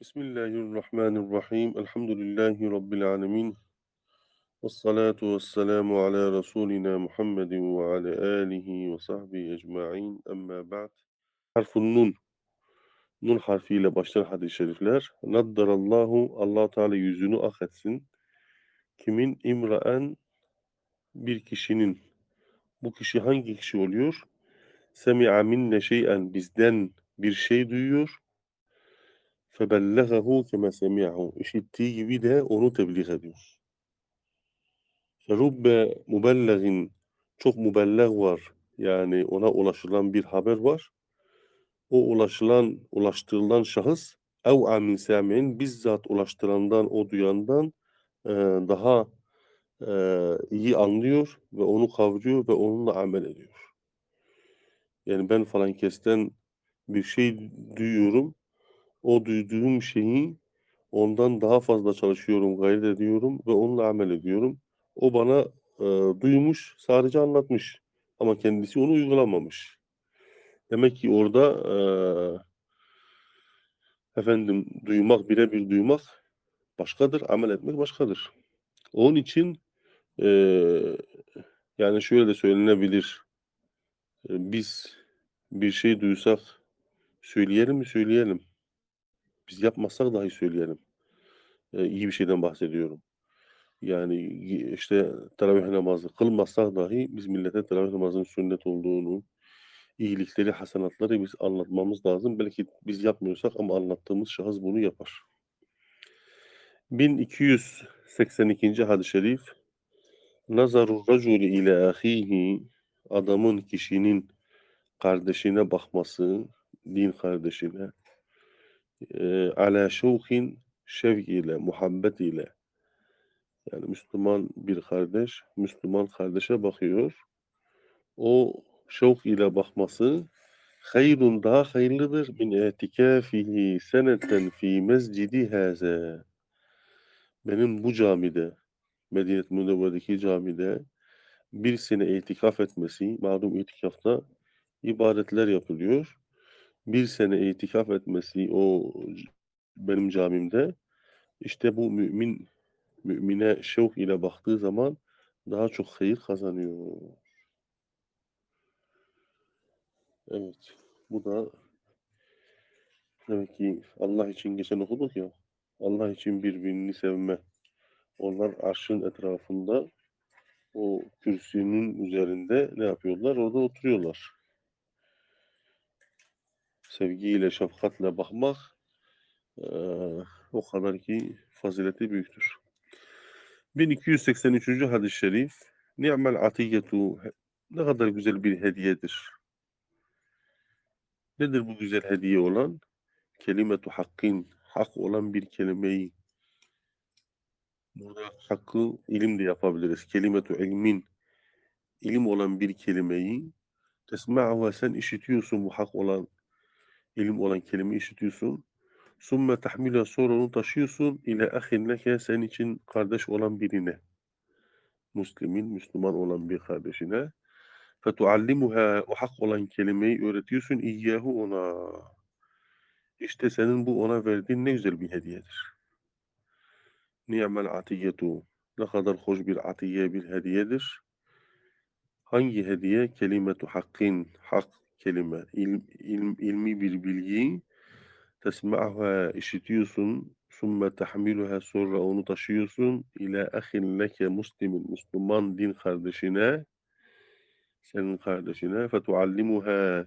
Bismillahirrahmanirrahim. Elhamdülillahi Rabbil alemin. Ve salatu ve ala Resulina Muhammedin ve ala alihi ve sahbihi ecma'in. Amma ba'd. Harfun nun. Nun harfiyle başlar hadis-i şerifler. Naddarallahu, allah Teala yüzünü ah etsin. Kimin? İmraen bir kişinin. Bu kişi hangi kişi oluyor? Semi'a minne şey'en bizden bir şey duyuyor Febellegahu kema semi'ahu. İşittiği gibi de onu tebliğ ediyor. Ferubbe mubellegin çok mubelleg var. Yani ona ulaşılan bir haber var. O ulaşılan, ulaştırılan şahıs ev amin sami'in bizzat ulaştırandan, o duyandan e, daha e, iyi anlıyor ve onu kavruyor ve onunla amel ediyor. Yani ben falan kesten bir şey duyuyorum. O duyduğum şeyi ondan daha fazla çalışıyorum, gayret ediyorum ve onunla amel ediyorum. O bana e, duymuş, sadece anlatmış ama kendisi onu uygulamamış. Demek ki orada e, efendim duymak, birebir duymak başkadır, amel etmek başkadır. Onun için e, yani şöyle de söylenebilir. E, biz bir şey duysak söyleyelim mi söyleyelim. Biz yapmazsak dahi söyleyelim. E, iyi bir şeyden bahsediyorum. Yani işte teravih namazı kılmazsak dahi biz millete teravih namazının sünnet olduğunu, iyilikleri, hasenatları biz anlatmamız lazım. Belki biz yapmıyorsak ama anlattığımız şahıs bunu yapar. 1282. hadis-i şerif Nazarur raculi ile ahihi adamın kişinin kardeşine bakması, din kardeşine ala şevkin şevk ile, muhabbet ile yani Müslüman bir kardeş, Müslüman kardeşe bakıyor. O şevk ile bakması hayrun daha hayırlıdır min etikafihi seneten fi mescidi haze. Benim bu camide, Medine Münevvere'deki camide bir sene itikaf etmesi, malum itikafta ibadetler yapılıyor. Bir sene itikaf etmesi o benim camimde işte bu mümin mümine şevk ile baktığı zaman daha çok hayır kazanıyor. Evet. Bu da demek ki Allah için geçen okuduk ya. Allah için birbirini sevme. Onlar arşın etrafında o kürsünün üzerinde ne yapıyorlar? Orada oturuyorlar. Sevgiyle, şefkatle bakmak e, o kadar ki fazileti büyüktür. 1283. hadis-i şerif Ni'mel atiyetu ne kadar güzel bir hediyedir. Nedir bu güzel hediye olan? Kelimetu hakkin, hak olan bir kelimeyi. Burada hakkı ilim de yapabiliriz. Kelimetu ilmin, ilim olan bir kelimeyi tesma'u sen işitiyorsun bu hak olan, ilim olan kelimeyi işitiyorsun. Sümme tahmile sonra onu taşıyorsun ile ahin leke senin için kardeş olan birine. Müslümin, Müslüman olan bir kardeşine. Fetuallimuha o hak olan kelimeyi öğretiyorsun iyyahu ona. İşte senin bu ona verdiğin ne güzel bir hediyedir. Ni'mel atiyetu. Ne kadar hoş bir atiye bir hediyedir. Hangi hediye? Kelimetu hakkin. Hak kelime. İlm, ilm, ilmi bir bilgi. Tesma'ha işitiyorsun. Sümme tahmiluha sonra onu taşıyorsun. İlâ ahin leke muslimin. Müslüman din kardeşine senin kardeşine fetuallimuha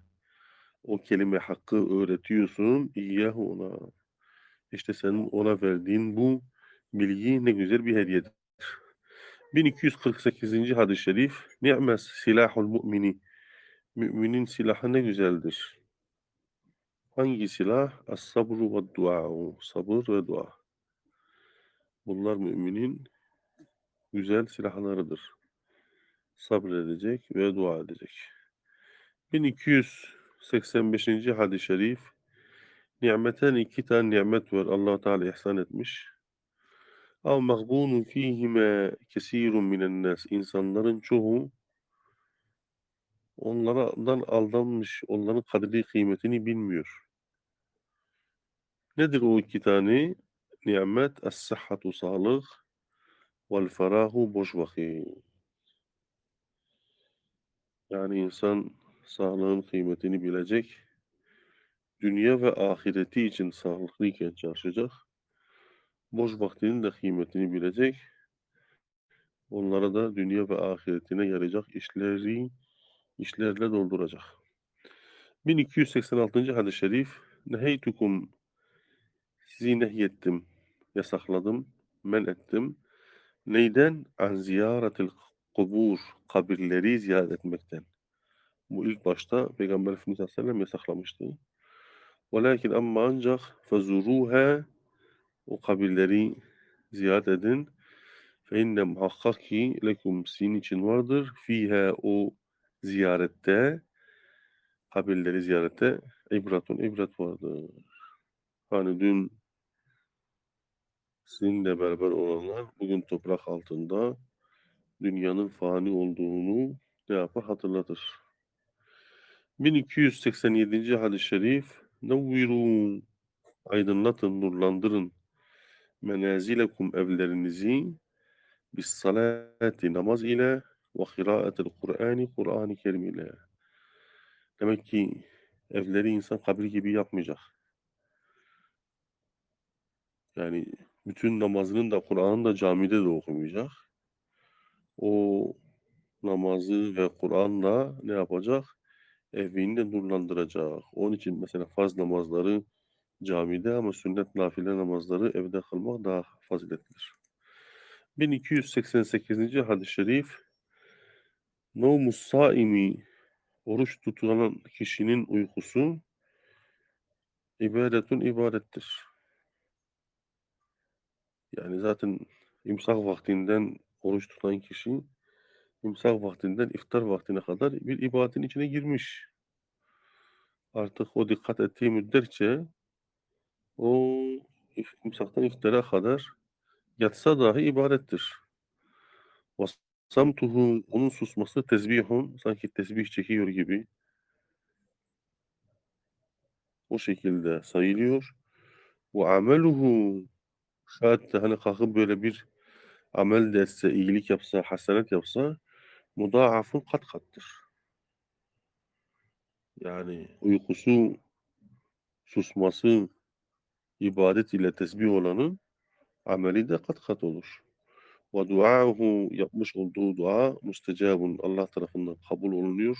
o kelime hakkı öğretiyorsun iyyahu ona. İşte senin ona verdiğin bu bilgi ne güzel bir hediyedir. 1248. hadis-i şerif Ni'mes silahul mümini Müminin silahı ne güzeldir. Hangi silah? As-sabru ve dua. Sabır ve dua. Bunlar müminin güzel silahlarıdır sabredecek ve dua edecek. 1285. hadis-i şerif Nimeten iki tane nimet var allah Teala ihsan etmiş. Ama mağbunun fihime kesirun minen nas. İnsanların çoğu onlardan aldanmış, onların kadri kıymetini bilmiyor. Nedir o iki tane nimet? Es-sıhhatu sağlık vel ferahu boş vakit. Yani insan sağlığın kıymetini bilecek, dünya ve ahireti için sağlıklıyken çalışacak, boş vaktinin de kıymetini bilecek, onlara da dünya ve ahiretine yarayacak işleri işlerle dolduracak. 1286. hadis-i şerif Neheytukum sizi nehyettim, yasakladım, men ettim. Neyden? An ziyaretil kubur, kabirleri ziyaret etmekten. Bu ilk başta Peygamber Efendimiz Aleyhisselam yasaklamıştı. Velakin ama ancak fezuruha o kabirleri ziyaret edin. Fe inne muhakkak ki lekum sizin için vardır. Fiha o ziyarette kabirleri ziyarette ibratun ibret vardır. Hani dün sizinle beraber olanlar bugün toprak altında dünyanın fani olduğunu ne yapar hatırlatır. 1287. hadis-i şerif Nevviru aydınlatın, nurlandırın menazilekum evlerinizi bis salati namaz ile ve kıraatil Kur'ani Kur'an-ı Kerim ile. Demek ki evleri insan kabir gibi yapmayacak. Yani bütün namazının da Kur'an'ın da camide de okumayacak. O namazı ve Kur'an'la ne yapacak? Evini nurlandıracak. Onun için mesela farz namazları camide ama sünnet nafile namazları evde kılmak daha faziletlidir. 1288. hadis-i şerif Nevmus saimi oruç tutulan kişinin uykusu ibadetun ibadettir. Yani zaten imsak vaktinden oruç tutan kişi imsak vaktinden iftar vaktine kadar bir ibadetin içine girmiş. Artık o dikkat ettiği müddetçe o imsaktan iftara kadar yatsa dahi ibadettir. Samtuhu onun susması tesbihun sanki tesbih çekiyor gibi o şekilde sayılıyor. Ve ameluhu şayet de hani kalkıp böyle bir amel de etse, iyilik yapsa, hasenet yapsa mudaafun kat kattır. Yani uykusu, susması, ibadet ile tesbih olanın ameli de kat kat olur. Ve duahu yapmış olduğu dua müstecabun Allah tarafından kabul olunuyor.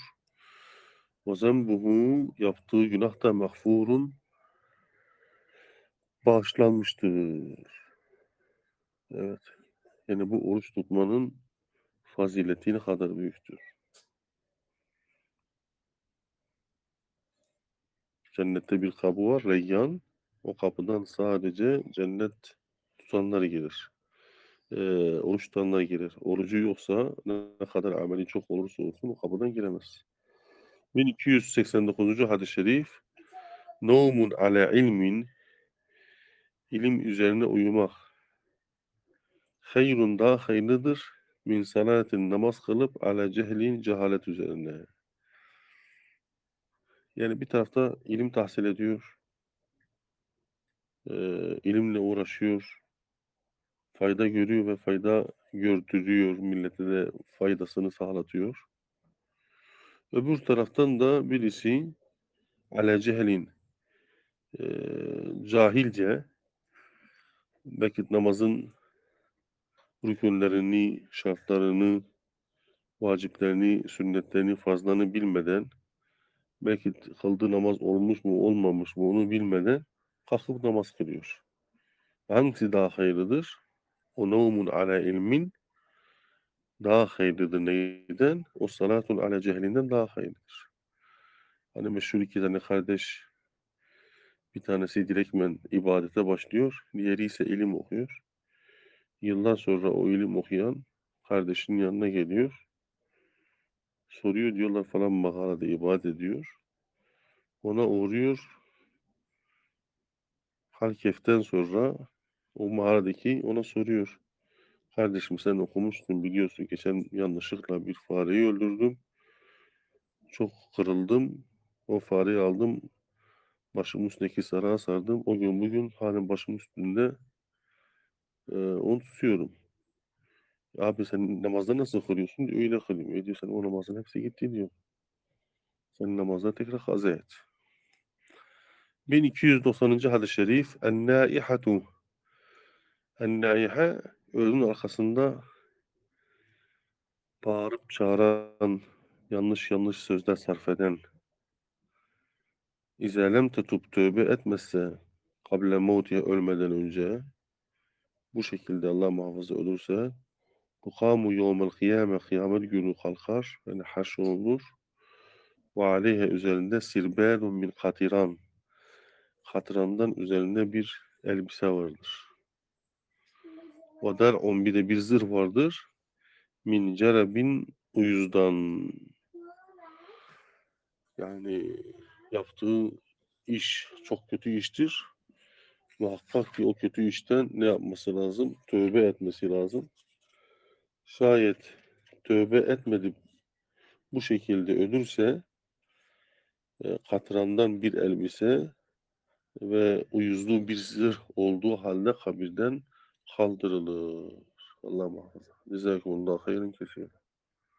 Ve zembuhu yaptığı günah da mağfurun bağışlanmıştır. Evet. Yani bu oruç tutmanın fazileti ne kadar büyüktür. Cennette bir kapı var, Reyyan. O kapıdan sadece cennet tutanlar girer. Ee, oruç tutanlar girer. Orucu yoksa ne kadar ameli çok olursa olsun o kapıdan giremez. 1289. hadis-i şerif Nevmun ala ilmin ilim üzerine uyumak hayrun daha hayırlıdır min salatin namaz kılıp ala cehlin cehalet üzerine. Yani bir tarafta ilim tahsil ediyor, e, ilimle uğraşıyor, fayda görüyor ve fayda gördürüyor, millete de faydasını sağlatıyor. Öbür taraftan da birisi ala cehlin e, cahilce belki namazın rükünlerini, şartlarını, vaciplerini, sünnetlerini, fazlarını bilmeden belki kıldığı namaz olmuş mu olmamış mı onu bilmeden kalkıp namaz kılıyor. Hangisi daha hayırlıdır? O ala ilmin daha hayırlıdır neyden? O salatun ala cehlinden daha hayırlıdır. Hani meşhur iki tane kardeş bir tanesi direktmen ibadete başlıyor. Diğeri ise ilim okuyor. Yıllar sonra o ilim okuyan kardeşinin yanına geliyor. Soruyor diyorlar falan mağarada ibadet ediyor. Ona uğruyor. Halkef'ten sonra o mağaradaki ona soruyor. Kardeşim sen okumuştun biliyorsun geçen yanlışlıkla bir fareyi öldürdüm. Çok kırıldım. O fareyi aldım. Başımın üstündeki sarığa sardım. O gün bugün halen başımın üstünde e, onu tutuyorum. Abi sen namazda nasıl kılıyorsun? Diyor, öyle kılayım. E diyor sen o namazın hepsi gitti diyor. Sen namazda tekrar kaza et. 1290. hadis-i şerif En-nâihatu En-nâihe ölümün arkasında bağırıp çağıran, yanlış yanlış sözler sarf eden, İzelem tutup tövbe etmezse kable mevtiye ölmeden önce bu şekilde Allah muhafaza ölürse Tukamu yevmel kıyame kıyamet günü kalkar yani haşrolunur ve aleyhe üzerinde sirbelun min katiran katirandan üzerinde bir elbise vardır. Ve der'un bir de zırh vardır. Min cerebin uyuzdan yani yaptığı iş çok kötü iştir. Muhakkak ki o kötü işten ne yapması lazım? Tövbe etmesi lazım. Şayet tövbe etmedi bu şekilde ölürse e, katrandan bir elbise ve uyuzlu bir zırh olduğu halde kabirden kaldırılır. Allah muhafaza. Cezakumullah hayırın kesiyor.